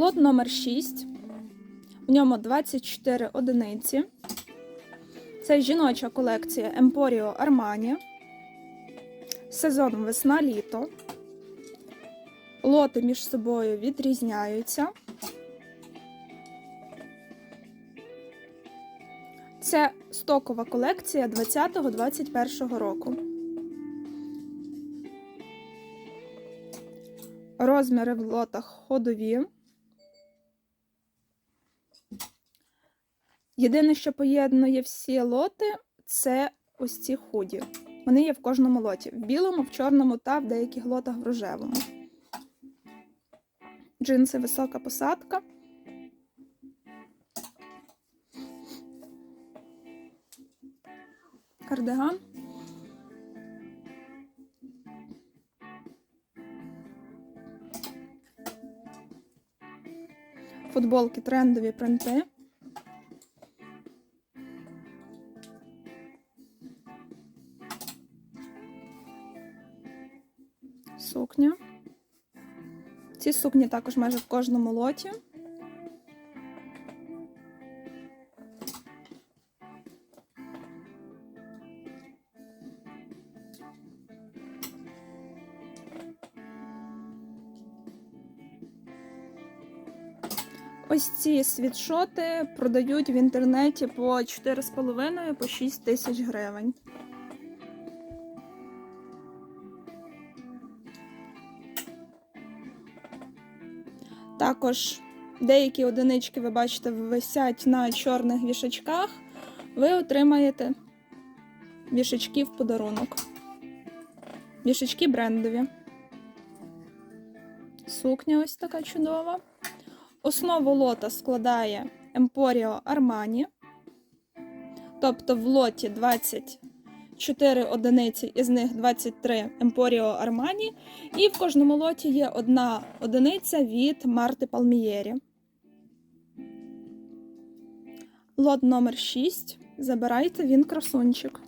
Лот номер 6. В ньому 24 одиниці. Це жіноча колекція Emporio Armani. Сезон весна-літо. Лоти між собою відрізняються. Це стокова колекція 20-21 року. Розміри в лотах ходові. Єдине, що поєднує всі лоти, це ось ці худі. Вони є в кожному лоті: в білому, в чорному та в деяких лотах в рожевому. Джинси висока посадка. Кардиган. Футболки трендові принти. Сукня. Ці сукні також майже в кожному лоті. Ось ці світшоти продають в інтернеті по 4,5 по 6 тисяч гривень. Також деякі одинички, ви бачите, висять на чорних вішачках. Ви отримаєте вішачки в подарунок. Вішачки брендові. Сукня ось така чудова. Основу лота складає Emporio Armani. Тобто в лоті 24 одиниці, із них 23 Емпоріо Армані. І в кожному лоті є одна одиниця від Марти Палмієрі. Лот номер 6. Забирайте він красунчик.